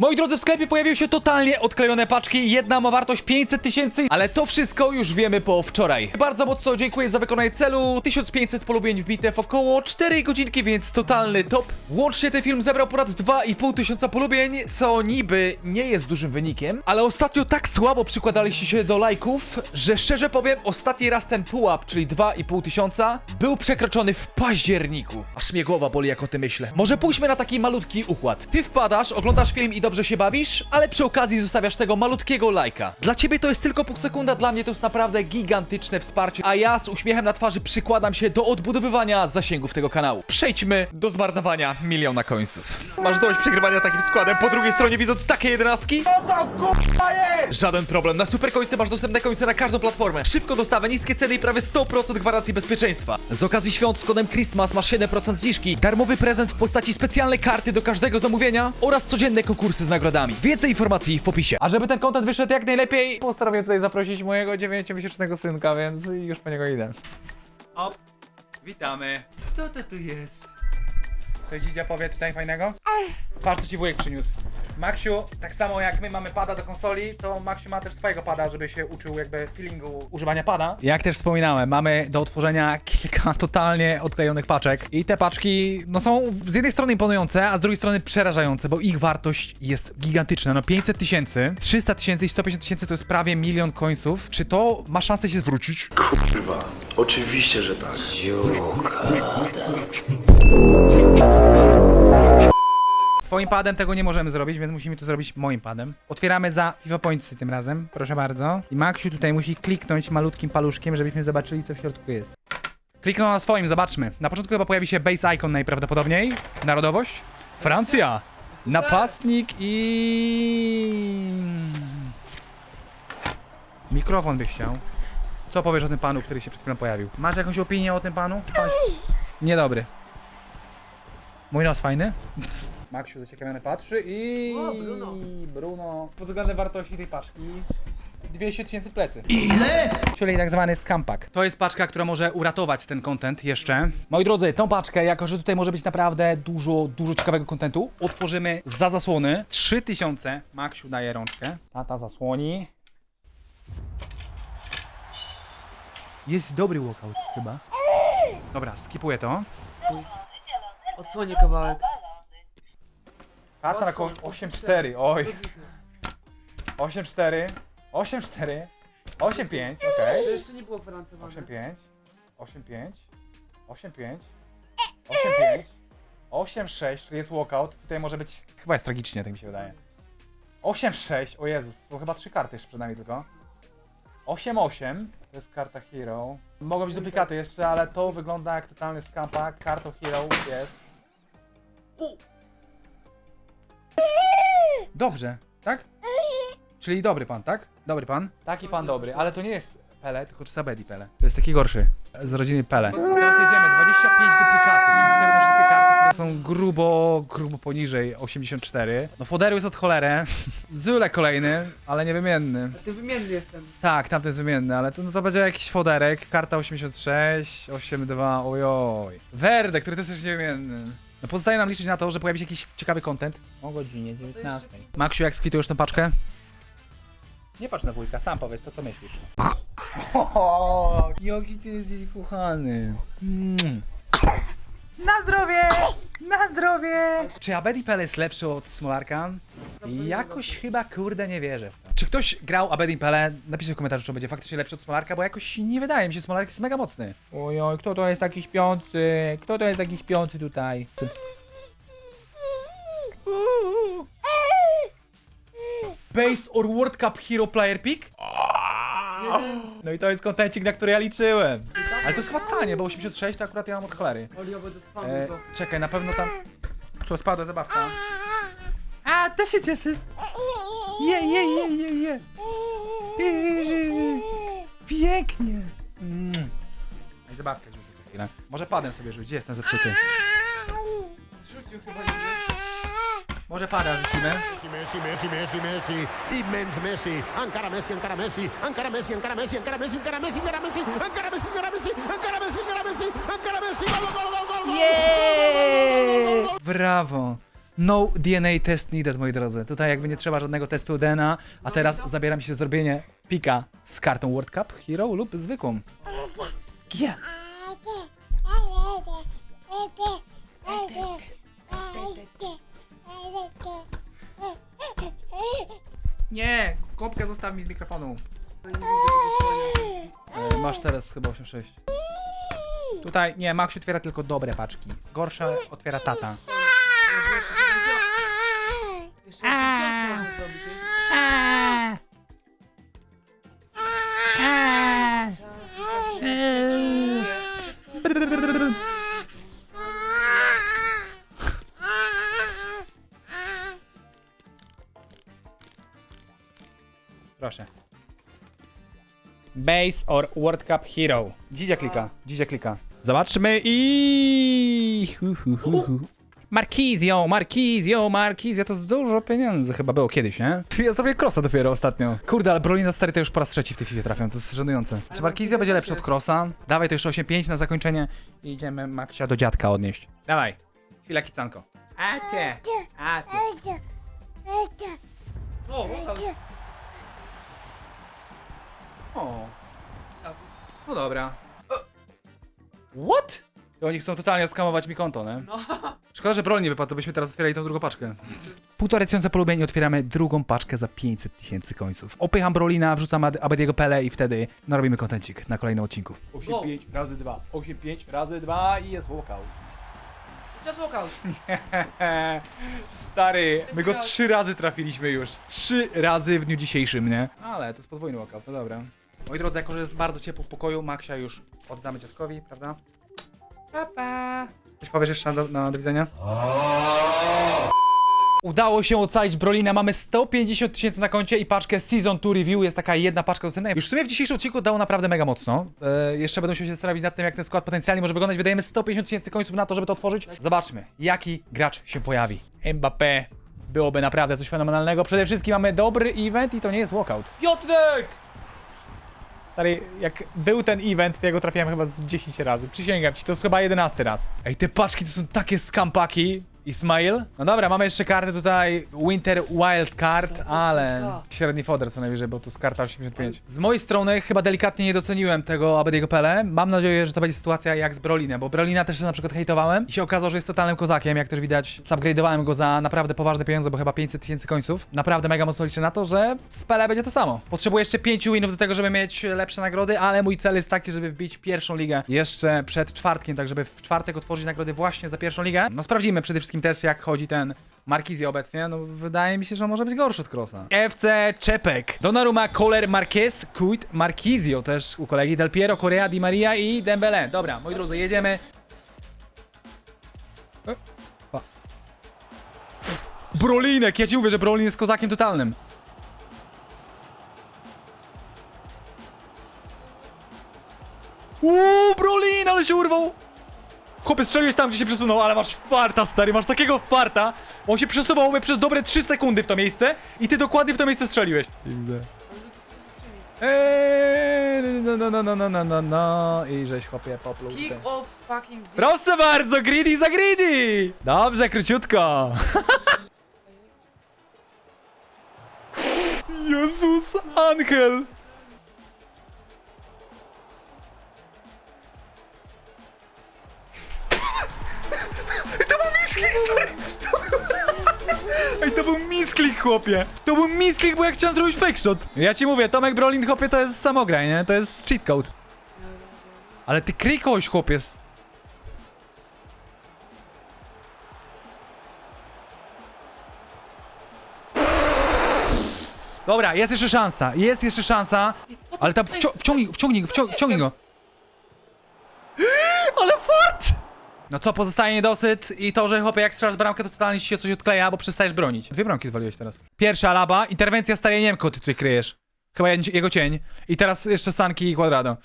Moi drodzy, w sklepie pojawiły się totalnie odklejone paczki. Jedna ma wartość 500 tysięcy, ale to wszystko już wiemy po wczoraj. Bardzo mocno dziękuję za wykonanie celu. 1500 polubień wbite w około 4 godzinki, więc totalny top. Łącznie ten film zebrał ponad 2,5 tysiąca polubień, co niby nie jest dużym wynikiem, ale ostatnio tak słabo przykładaliście się do lajków, że szczerze powiem, ostatni raz ten pułap, czyli 2,5 tysiąca, był przekroczony w październiku. Aż mnie głowa boli, jak o tym myślę. Może pójdźmy na taki malutki układ. Ty wpadasz, oglądasz film i dobrze się bawisz, ale przy okazji zostawiasz tego malutkiego lajka. Dla ciebie to jest tylko pół sekunda, dla mnie to jest naprawdę gigantyczne wsparcie, a ja z uśmiechem na twarzy przykładam się do odbudowywania zasięgów tego kanału. Przejdźmy do zmarnowania miliona końców. Masz dość przegrywania takim składem, po drugiej stronie widząc takie jedenastki? Żaden problem, na super końce masz dostępne końce na każdą platformę. Szybko dostawę, niskie ceny i prawie 100% gwarancji bezpieczeństwa. Z okazji świąt z kodem Christmas masz 7% zniżki, darmowy prezent w postaci specjalnej karty do każdego zamówienia oraz codzienne konkursy z nagrodami. Więcej informacji w opisie. A żeby ten content wyszedł jak najlepiej, postanowiłem tutaj zaprosić mojego 9-miesięcznego synka, więc już po niego idę. Hop, witamy. Kto to tu jest? Co dzidzia powie tutaj fajnego? Patrz co ci wujek przyniósł. Maksiu, tak samo jak my mamy pada do konsoli, to Maksiu ma też swojego pada, żeby się uczył jakby feelingu używania pada. Jak też wspominałem, mamy do otworzenia kilka totalnie odklejonych paczek i te paczki no są z jednej strony imponujące, a z drugiej strony przerażające, bo ich wartość jest gigantyczna. No 500 tysięcy, 300 tysięcy i 150 tysięcy to jest prawie milion końców. Czy to ma szansę się zwrócić? Kurwa, oczywiście, że tak. Twoim padem tego nie możemy zrobić, więc musimy to zrobić moim padem. Otwieramy za FIFA Pointsy tym razem, proszę bardzo. I Maxiu tutaj musi kliknąć malutkim paluszkiem, żebyśmy zobaczyli, co w środku jest. Kliknął na swoim, zobaczmy. Na początku chyba pojawi się base icon najprawdopodobniej. Narodowość? Francja. Napastnik i... Mikrofon byś chciał. Co powiesz o tym panu, który się przed chwilą pojawił? Masz jakąś opinię o tym panu? Pan... Niedobry. Mój nos fajny? Maksiu zaciekawiony patrzy i... O, Bruno. Bruno. Pod względem wartości tej paczki 200 tysięcy plecy. Ile? Czyli tak zwany skampak. To jest paczka, która może uratować ten content jeszcze. Moi drodzy, tą paczkę, jako że tutaj może być naprawdę dużo, dużo ciekawego contentu, otworzymy za zasłony. 3000. Maksiu daje rączkę. Tata zasłoni. Jest dobry walkout chyba. Dobra, skipuję to. Odsłonię kawałek. Karta na koło 8-4, oj. 8-4, 8-4, 8-5, okej. To jeszcze nie było gwarantowane. 8-5, 8-5, 8-5, 8-5, 8-6, tu jest walkout, tutaj może być, chyba jest tragicznie, tak mi się wydaje. 8-6, o Jezus, są chyba trzy karty jeszcze przed nami tylko. 8-8, to jest karta Hero. Mogą być duplikaty jeszcze, ale to wygląda jak totalny scampak. Karto Hero jest. Dobrze, tak? Czyli dobry pan, tak? Dobry pan? Taki pan dobry, ale to nie jest Pele, tylko to Sabedi Pele. To jest taki gorszy. Z rodziny Pele. Teraz jedziemy, 25 duplikatów, czyli tutaj będą wszystkie karty, które są grubo, grubo poniżej 84. No Foderu jest od cholerę. Zule kolejny, ale niewymienny. A ty wymienny jestem. Tak, tamten jest wymienny, ale to, no to będzie jakiś foderek. Karta 86, 82, ojoj. Verde, który też jest niewymienny. No pozostaje nam liczyć na to, że pojawi się jakiś ciekawy content o godzinie 19. Maksiu, jak skwitujesz tę paczkę? Nie patrz na wujka, sam powiedz to, co myślisz. O, jaki ty jesteś kochany. Mm. Na zdrowie! Na zdrowie! Czy Abedi Pele jest lepszy od Smolarka? Jakoś chyba kurde nie wierzę w to. Czy ktoś grał Abedi Pele? Napiszcie w komentarzu, czy będzie faktycznie lepszy od Smolarka, bo jakoś nie wydaje mi się, Smolark jest mega mocny. Ojoj, kto to jest taki śpiący? Kto to jest taki śpiący tutaj? Base or World Cup Hero Player Pick? No i to jest kontencik, na który ja liczyłem. Ale to jest chyba tanie, bo 86 to akurat ja mam od cholery. Spał E, to. czekaj, na pewno tam... Co, spadła zabawka? A, też się cieszysz? Je, je, je, je, je. Pięknie. Mm. Ej, zabawkę rzucę za chwilę. Może padem sobie rzuć, gdzie jestem zepsuty? Rzucił chyba nie. Może pada rzucimy? Messi, Messi, Messi, Messi, immens Messi, encara Messi, encara Messi, encara Messi, encara Messi, encara Messi, encara Messi, encara Messi, encara Messi, encara Messi, encara Messi, encara Messi, encara Messi, gol, gol, gol, gol, gol, Jeee! Brawo! No DNA test needed, moi drodzy. Tutaj jakby nie trzeba żadnego testu DNA, a teraz zabieram się zrobienie pika z kartą World Cup Hero lub zwykłą. G. Nie, kąpkę zostaw mi z mikrofonu. E, masz teraz chyba 8,6. Tutaj, nie, Max otwiera tylko dobre paczki. Gorsze otwiera tata. Jeszcze piątkę można zrobić. nie? Proszę. Base or World Cup Hero. Dzidzia klika, dzidzia klika. Zobaczmy i... Hu, hu, hu, hu. Markizio, Markizio, Markizio, to jest dużo pieniędzy chyba było kiedyś, nie? Ja zrobię crossa dopiero ostatnio. Kurde, ale Brolina stary to już po raz trzeci w tej FIFA trafiam, to jest żenujące. Czy Markizio będzie lepszy od crossa? Dawaj to jeszcze 8-5 na zakończenie i idziemy Maxia do dziadka odnieść. Dawaj, chwila kicanko. Acie, acie. O. O. No dobra. What? I oni chcą totalnie skamować mi konto, nie? No. Szkoda, że Brol nie wypadł, to byśmy teraz otwierali tą drugą paczkę. Półtorej tysiąca polubień otwieramy drugą paczkę za 500 tysięcy końców. Opycham Brolina, wrzucam Ad- Abediego Pele i wtedy narobimy kontencik na kolejnym odcinku. 8-5 razy 2, 8-5 razy 2 i jest walkout. Just walkout. Stary, my go trzy razy trafiliśmy już. Trzy razy w dniu dzisiejszym, nie? Ale to jest podwójny walkout, no dobra. Moi drodzy, jako że jest bardzo ciepło w pokoju, Maxia już oddamy dziadkowi, prawda? Pa, pa. Coś powiesz jeszcze na do, na do widzenia? Udało się ocalić Brolina, mamy 150 tysięcy na koncie i paczkę Season 2 Review, jest taka jedna paczka dostępna. Już w sumie w dzisiejszym odcinku dało naprawdę mega mocno. E, jeszcze będą się zastanawiać nad tym, jak ten skład potencjalnie może wyglądać. Wydajemy 150 tysięcy końców na to, żeby to otworzyć. Zobaczmy, jaki gracz się pojawi. Mbappé. Byłoby naprawdę coś fenomenalnego. Przede wszystkim mamy dobry event i to nie jest walkout. Piotrek! Stary, jak był ten event, to ja go trafiałem chyba z 10 razy. Przysięgam ci, to jest chyba 11 raz. Ej, te paczki to są takie skampaki. Ismail? No dobra, mamy jeszcze kartę tutaj Winter Wild Card, ale średni foder co najwyżej, bo to jest karta 85. Z mojej strony chyba delikatnie nie doceniłem tego Abediego Pele. Mam nadzieję, że to będzie sytuacja jak z Brolinem, bo Brolina też na przykład hejtowałem i się okazało, że jest totalnym kozakiem, jak też widać. Subgrade'owałem go za naprawdę poważne pieniądze, bo chyba 500 tysięcy końców. Naprawdę mega mocno liczę na to, że z Pele będzie to samo. Potrzebuję jeszcze 5 winów do tego, żeby mieć lepsze nagrody, ale mój cel jest taki, żeby wbić pierwszą ligę jeszcze przed czwartkiem, tak żeby w czwartek otworzyć nagrody właśnie za pierwszą ligę. No sprawdzimy przede wszystkim też, jak chodzi ten Markizio obecnie. No wydaje mi się, że może być gorszy od Crossa. FC Czepek. Donnarumma, Koller, Marquez, Kuit, Markizio też u kolegi, Del Piero, Korea, Di Maria i Dembele. Dobra, moi drodzy, jedziemy. E. Brolinek, ja ci mówię, że Brolin jest kozakiem totalnym. Uuu, Brolin, ale się urwał! Chłopie, strzeliłeś tam, gdzie się przesunął, ale masz farta, stary, masz takiego farta. On się przesuwał mnie przez dobre 3 sekundy w to miejsce i ty dokładnie w to miejsce strzeliłeś. Eee, no, no, no, no, no, no, no, no. I żeś, chłopie, popluł. Kick off fucking dick. Proszę bardzo, greedy za greedy! Dobrze, króciutko. Jezus, Angel! Misklik, stary! Ej, to był misklik, chłopie! To był misklik, bo ja chciałem zrobić fake shot. Ja ci mówię, Tomek Brolin, chłopie, to jest samograj, nie? To jest cheat code. Ale ty kryj kogoś, chłopie. Dobra, jest jeszcze szansa, jest jeszcze szansa. Ale tam wcią wciągnij, wciągnij, wcią wciągnij go. No co, pozostaje niedosyt i to, że chłopie jak strzelasz bramkę, to totalnie ci się coś odkleja, bo przestajesz bronić. Dwie bramki zwaliłeś teraz. Pierwsza laba, interwencja starej Niemko ty tutaj kryjesz. Chyba je- jego cień. I teraz jeszcze Sanki i Quadrado.